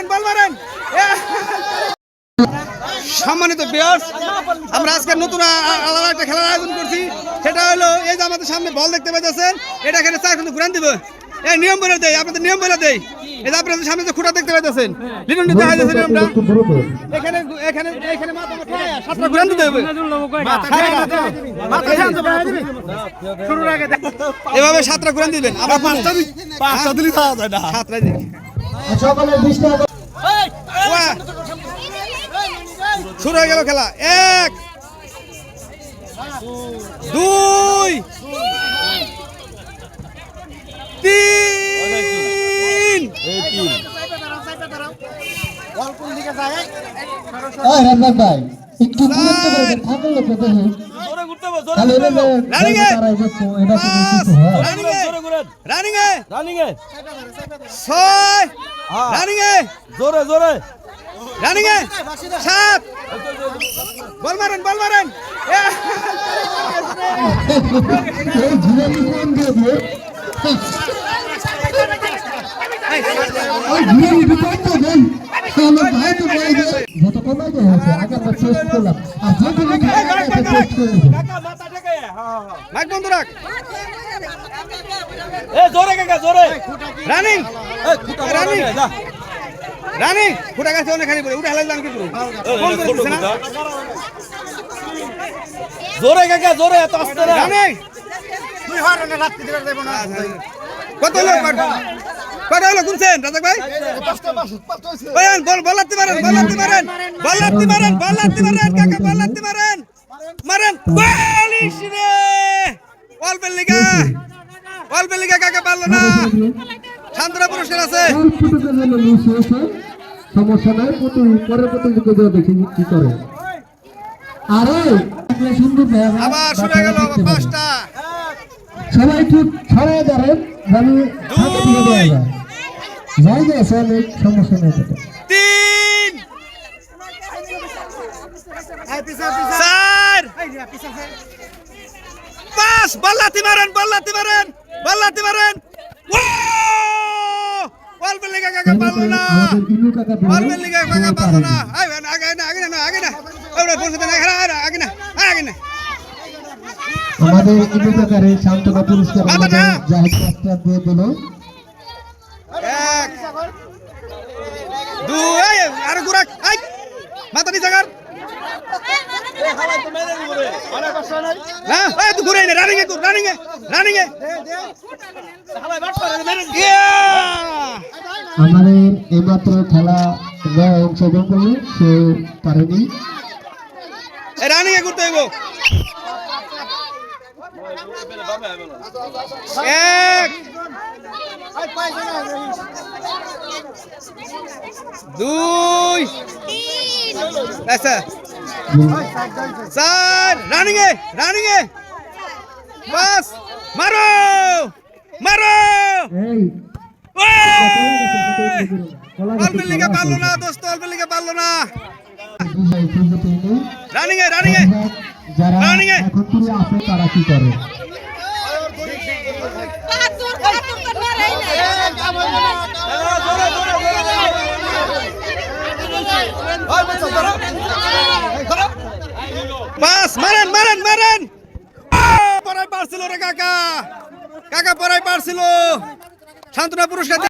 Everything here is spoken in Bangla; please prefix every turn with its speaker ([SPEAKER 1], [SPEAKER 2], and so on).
[SPEAKER 1] মারেন বল মারেন। সম্মানিত বিয়ার্স আমরা আজকে নতুন আলাদা একটা খেলার আয়োজন করছি। সেটা হলো এই যে আমাদের সামনে বল দেখতে পাইতেছেন এটা এখানে চার কিন্তু ঘুরান দিবে। এই নিয়ম বলে দেয় আপনাদের নিয়ম বলে দেয় এই যে আপনাদের সামনে যে খুঁটা দেখতে পাইতেছেন লিটন দিতে যে এখানে এখানে এখানে মাথা উঠায় সাতটা ঘুরান দিতে হবে। এভাবে সাতটা ঘুরান দিবেন। আমরা পাঁচটা পাঁচটা দিলে যায় না। সাতটা দিন! শুরু হয়ে গেল খেলা। এক দুই তিন।
[SPEAKER 2] একটু
[SPEAKER 1] রানিং রানিং ছয়। রানিং এ
[SPEAKER 3] জোরে জোরে।
[SPEAKER 1] রানিং এ সাত। বল মারেন বল মারেন।
[SPEAKER 2] তো যত কমাই দেয় হয়েছে আগে আমরা টেস্ট করলাম। আর যে কোনো খেলা আগে
[SPEAKER 1] মাইক বন্ধ রাখ।
[SPEAKER 3] এ জোরে কাকা জোরে।
[SPEAKER 1] রানিং।
[SPEAKER 3] এ খুঁটা
[SPEAKER 1] রানিং।
[SPEAKER 3] রানিং যা।
[SPEAKER 1] রানিং। ফুটা গাছে অনেক খালি পড়ে। উঠে হেলাইলাম কি করব ফোন করে দিছে না?
[SPEAKER 3] জোরে কাকা জোরে এত আস্তে না।
[SPEAKER 1] রানিং। তুই কত লোক কত হলো? গুনছেন রাজাক ভাই? ওই বল বল লাগতে পারেন বল লাগতে পারেন বল লাগতে পারেন বল লাগতে পারেন কাকা বল লাগতে পারেন মারেন। বালিশ রে অল্পের লিগা অল্পের লিগা কাকা পারল না? শান্তরা পুরস্কার আছে।
[SPEAKER 2] সমস্যা নাই প্রতি পরের প্রতিযোগিতা দেখি কি করে? আরে
[SPEAKER 1] আবার শুরু গেল। পাঁচটা।
[SPEAKER 2] সবাই ঠিক ছড়ায় দাঁড়েন জায়গা আছে অনেক সমস্যা নেই।
[SPEAKER 1] তিন। পাঁচ বল্লাতি মারেন বল্লাতি মারেন বল্লাতি মারেন অল্প লেগে কাকা পারল না
[SPEAKER 2] আমাদের ইনু কাকা বলে,
[SPEAKER 1] অল্প লেগে কাকা পারল না আই, আগে না আগে না আগে না ওরা পৌঁছে না আগে না আগে না
[SPEAKER 2] আমাদের ইনু কাকার এই পুরস্কার জাহিদ দিয়ে দিল
[SPEAKER 1] এক দুই এই, আরও ঘুরাক আই মাথা নিচে কর না এই তো ঘুরে নে রানিং এ রানিং এ রানিং এ।
[SPEAKER 2] আমাদের এইমাত্র খেলা অংশগ্রহণ করল সে পারেনি।
[SPEAKER 1] রানিং এ ঘুরতে হইব। এক দুই আচ্ছা। চার রানিং এ রানিং এ। পাঁচ মারো মারো।
[SPEAKER 2] এই
[SPEAKER 1] অল্প লিগে পারল না দোস্ত অল্প লিগে পারল না। রানিং এ রানিং এ। রানিং এ।
[SPEAKER 2] এখন করে আছে তারা কি করে?
[SPEAKER 1] মারেন মারেন মারেন। পড়াই পারছিল রে কাকা। কাকা পড়াই পারছিল। সান্ত্বনা পুরস্কার